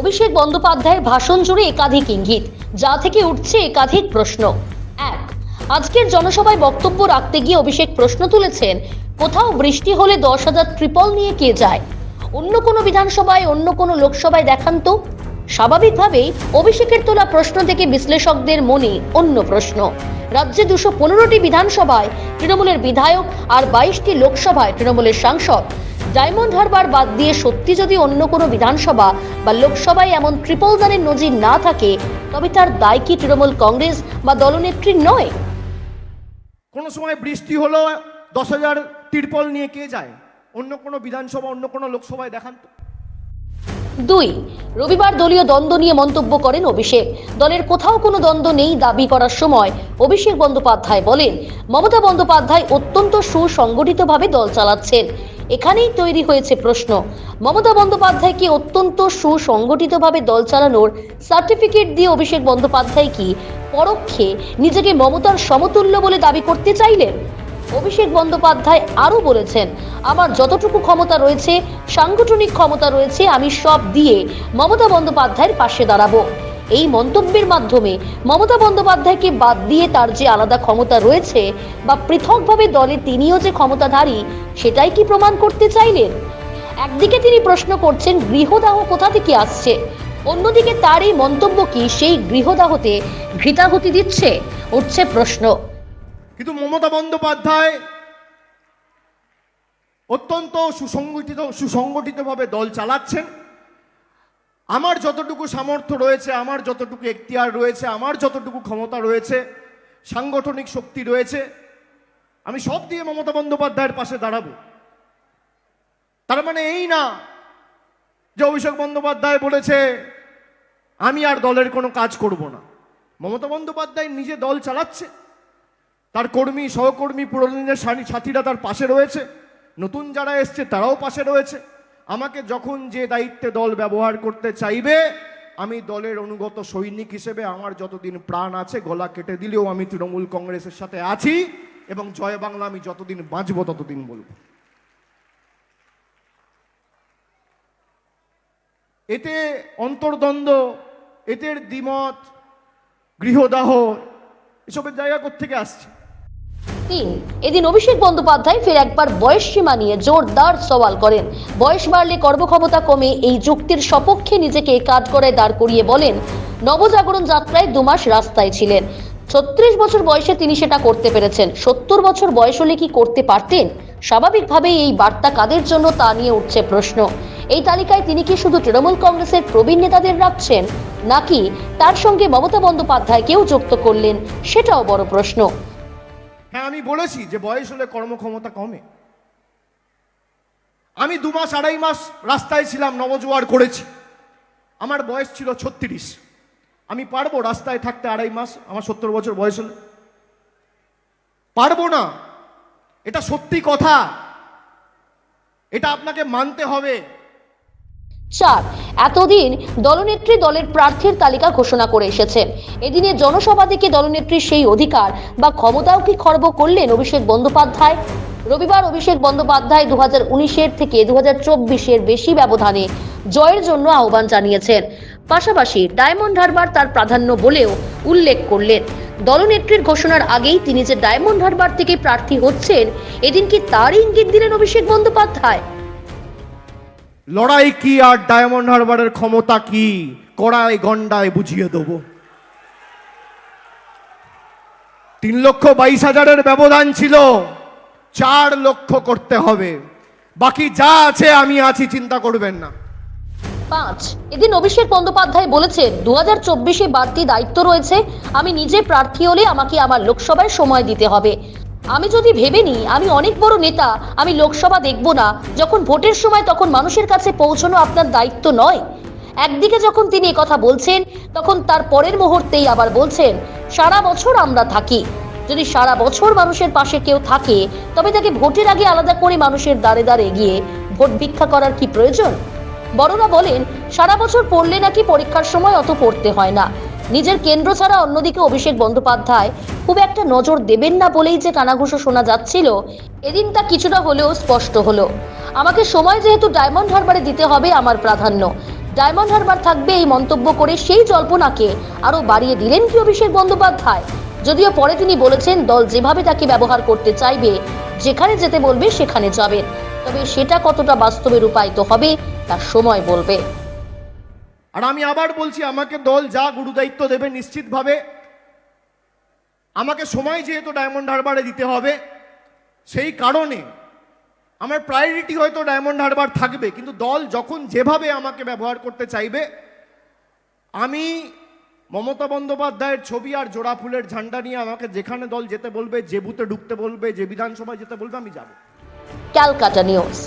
অভিষেক বন্দ্যোপাধ্যায়ের ভাষণ জুড়ে একাধিক ইঙ্গিত, যা থেকে উঠছে একাধিক প্রশ্ন। এক, আজকের জনসভায় বক্তব্য রাখতে গিয়ে অভিষেক প্রশ্ন তুলেছেন, কোথাও বৃষ্টি হলে দশ হাজার ট্রিপল নিয়ে কে যায়? অন্য কোনো বিধানসভায়, অন্য কোনো লোকসভায় দেখান তো। স্বাভাবিকভাবেই অভিষেকের তোলা প্রশ্ন থেকে বিশ্লেষকদের মনে অন্য প্রশ্ন। রাজ্যে দুশো পনেরোটি বিধানসভায় তৃণমূলের বিধায়ক আর বাইশটি লোকসভায় তৃণমূলের সাংসদ ডায়মন্ড হারবার বাদ দিয়ে সত্যি যদি অন্য কোনো বিধানসভা বা লোকসভায় এমন ট্রিপল দানের নজির না থাকে তবে তার দায় কি তৃণমূল কংগ্রেস বা দলনেত্রীর নয়? কোনো সময় বৃষ্টি হলো দশ হাজার তিরপল নিয়ে কে যায়? অন্য কোনো বিধানসভা অন্য কোনো লোকসভায় দেখান তো। দুই রবিবার দলীয় দ্বন্দ্ব নিয়ে মন্তব্য করেন অভিষেক। দলের কোথাও কোনো দ্বন্দ্ব নেই দাবি করার সময় অভিষেক বন্দ্যোপাধ্যায় বলেন মমতা বন্দ্যোপাধ্যায় অত্যন্ত সুসংগঠিতভাবে দল চালাচ্ছেন। এখানেই তৈরি হয়েছে প্রশ্ন। মমতা বন্দ্যোপাধ্যায়কে অত্যন্ত সুসংগঠিতভাবে দল চালানোর সার্টিফিকেট দিয়ে অভিষেক বন্দ্যোপাধ্যায় কি পরোক্ষে নিজেকে মমতার সমতুল্য বলে দাবি করতে চাইলেন? অভিষেক বন্দ্যোপাধ্যায় আরও বলেছেন, আমার যতটুকু ক্ষমতা রয়েছে, সাংগঠনিক ক্ষমতা রয়েছে, আমি সব দিয়ে মমতা বন্দ্যোপাধ্যায়ের পাশে দাঁড়াবো। এই মন্তব্যের মাধ্যমে মমতা বন্দ্যোপাধ্যায়কে বাদ দিয়ে তার যে আলাদা ক্ষমতা রয়েছে বা পৃথকভাবে দলে তিনিও যে ক্ষমতাধারী, সেটাই কি প্রমাণ করতে চাইলেন? একদিকে তিনি প্রশ্ন করছেন, গৃহদাহ কোথা থেকে আসছে? অন্যদিকে তার এই মন্তব্য কি, সেই গৃহদাহতে ঘৃতাহতি দিচ্ছে? উঠছে প্রশ্ন। কিন্তু মমতা বন্দ্যোপাধ্যায় অত্যন্ত সুসংগঠিত, সুসংগঠিতভাবে দল চালাচ্ছেন। আমার যতটুকু সামর্থ্য রয়েছে, আমার যতটুকু এখতিয়ার রয়েছে, আমার যতটুকু ক্ষমতা রয়েছে, সাংগঠনিক শক্তি রয়েছে, আমি সব দিয়ে মমতা বন্দ্যোপাধ্যায়ের পাশে দাঁড়াবো। তার মানে এই না যে অভিষেক বন্দ্যোপাধ্যায় বলেছে, আমি আর দলের কোনো কাজ করব না। মমতা বন্দ্যোপাধ্যায় নিজে দল চালাচ্ছে, তার কর্মী, সহকর্মী সানি- সাথীরা তার পাশে রয়েছে, নতুন যারা এসছে তারাও পাশে রয়েছে। আমাকে যখন যে দায়িত্বে দল ব্যবহার করতে চাইবে, আমি দলের অনুগত সৈনিক হিসেবে আমার যতদিন প্রাণ আছে গলা কেটে দিলেও আমি তৃণমূল কংগ্রেসের সাথে আছি এবং জয় বাংলা আমি যতদিন বাঁচবো ততদিন বলব। এতে অন্তর্দ্বন্দ্ব, এতের দ্বিমত, গৃহদাহ, এসবের জায়গা কোথেকে আসছে? তিন। এদিন অভিষেক বন্দ্যোপাধ্যায় ফের একবার বয়স সীমা নিয়ে জোরদার সওয়াল করেন। বয়স বাড়লে কর্মক্ষমতা কমে এই যুক্তির সপক্ষে নিজেকে কাজ করে দাঁড় করিয়ে বলেন, নবজাগরণ যাত্রায় দুমাস রাস্তায় ছিলেন। ছত্রিশ বছর বয়সে তিনি সেটা করতে পেরেছেন। সত্তর বছর বয়স হলে কি করতে পারতেন? স্বাভাবিকভাবেই এই বার্তা কাদের জন্য তা নিয়ে উঠছে প্রশ্ন। এই তালিকায় তিনি কি শুধু তৃণমূল কংগ্রেসের প্রবীণ নেতাদের রাখছেন, নাকি তার সঙ্গে মমতা বন্দ্যোপাধ্যায়কেও যুক্ত করলেন? সেটাও বড় প্রশ্ন। হ্যাঁ আমি বলেছি যে বয়স হলে কর্মক্ষমতা কমে। আমি দু মাস, আড়াই মাস রাস্তায় ছিলাম, নবজোয়ার করেছি। আমার বয়স ছিল ছত্রিশ। আমি পারব রাস্তায় থাকতে আড়াই মাস, আমার সত্তর বছর বয়স হলে? পারব না। এটা সত্যি কথা। এটা আপনাকে মানতে হবে। চার। এতদিন দলনেত্রী দলের প্রার্থীর তালিকা ঘোষণা করে এসেছেন এদিনে জনসভা থেকে দলনেত্রীর সেই অধিকার বা ক্ষমতাও কি খর্ব করলেন অভিষেক বন্দ্যোপাধ্যায়? রবিবার অভিষেক বন্দ্যোপাধ্যায় দু হাজার উনিশের থেকে দু হাজার চব্বিশের বেশি ব্যবধানে জয়ের জন্য আহ্বান জানিয়েছেন। পাশাপাশি ডায়মন্ড হারবার তার প্রাধান্য বলেও উল্লেখ করলেন। দলনেত্রীর ঘোষণার আগেই তিনি যে ডায়মন্ড হারবার থেকে প্রার্থী হচ্ছেন, এদিন কি তার ইঙ্গিত দিলেন অভিষেক বন্দ্যোপাধ্যায়? লড়াই কি আর ডায়মন্ড হারবারের ক্ষমতা কি? কড়াই গন্ডায় বুঝিয়ে দেবো। তিন লক্ষ বাইশ হাজারের ব্যবধান ছিল। চার লক্ষ করতে হবে। বাকি যা আছে আমি আছি, চিন্তা করবেন না। পাঁচ, এদিন অভিষেক বন্দ্যোপাধ্যায় বলেছেন দু হাজার চব্বিশে বাড়তি দায়িত্ব রয়েছে। আমি নিজে প্রার্থী হলে আমাকে আমার লোকসভায় সময় দিতে হবে। আমি যদি ভেবে নিই, আমি অনেক বড় নেতা, আমি লোকসভা দেখব না। যখন ভোটের সময় তখন মানুষের কাছে পৌঁছানো আপনার দায়িত্ব নয়। একদিকে যখন তিনি কথা বলছেন, তখন তার পরের মুহূর্তেই আবার বলছেন, সারা বছর আমরা থাকি। যদি সারা বছর মানুষের পাশে কেউ থাকে, তবে তাকে ভোটের আগে আলাদা করে মানুষের দ্বারে দ্বারে গিয়ে ভোট ভিক্ষা করার কি প্রয়োজন? বড়রা বলেন, সারা বছর পড়লে নাকি পরীক্ষার সময় অত পড়তে হয় না। নিজের কেন্দ্র ছাড়া অন্যদিকে অভিষেক বন্দ্যোপাধ্যায় খুব একটা নজর দেবেন না বলেই যে কানাঘুষো শোনা যাচ্ছিল, এদিন তা কিছুটা হলেও স্পষ্ট হলো। আমাকে সময় যেহেতু ডায়মন্ড হারবারে দিতে হবে আমার প্রাধান্য। ডায়মন্ড হারবার থাকবে এই মন্তব্য করে সেই জল্পনাকে আরও বাড়িয়ে দিলেন কি অভিষেক বন্দ্যোপাধ্যায়? যদিও পরে তিনি বলেছেন, দল যেভাবে তাকে ব্যবহার করতে চাইবে, যেখানে যেতে বলবে সেখানে যাবেন। তবে সেটা কতটা বাস্তবে রূপায়িত হবে, তার সময় বলবে। আর আমি আবার বলছি, আমাকে দল যা গুরুদায়িত্ব দেবে নিশ্চিতভাবে। আমাকে সময় যেহেতু ডায়মন্ড হারবারে দিতে হবে, সেই কারণে আমার প্রায়োরিটি হয়তো ডায়মন্ড হারবার থাকবে, কিন্তু দল যখন যেভাবে আমাকে ব্যবহার করতে চাইবে, আমি মমতা বন্দ্যোপাধ্যায়ের ছবি আর জোড়া ফুলের ঝান্ডা নিয়ে আমাকে যেখানে দল যেতে বলবে, যে বুথে ঢুকতে বলবে, যে বিধানসভায় যেতে বলবে, আমি যাব। ক্যালকাটা নিউজ।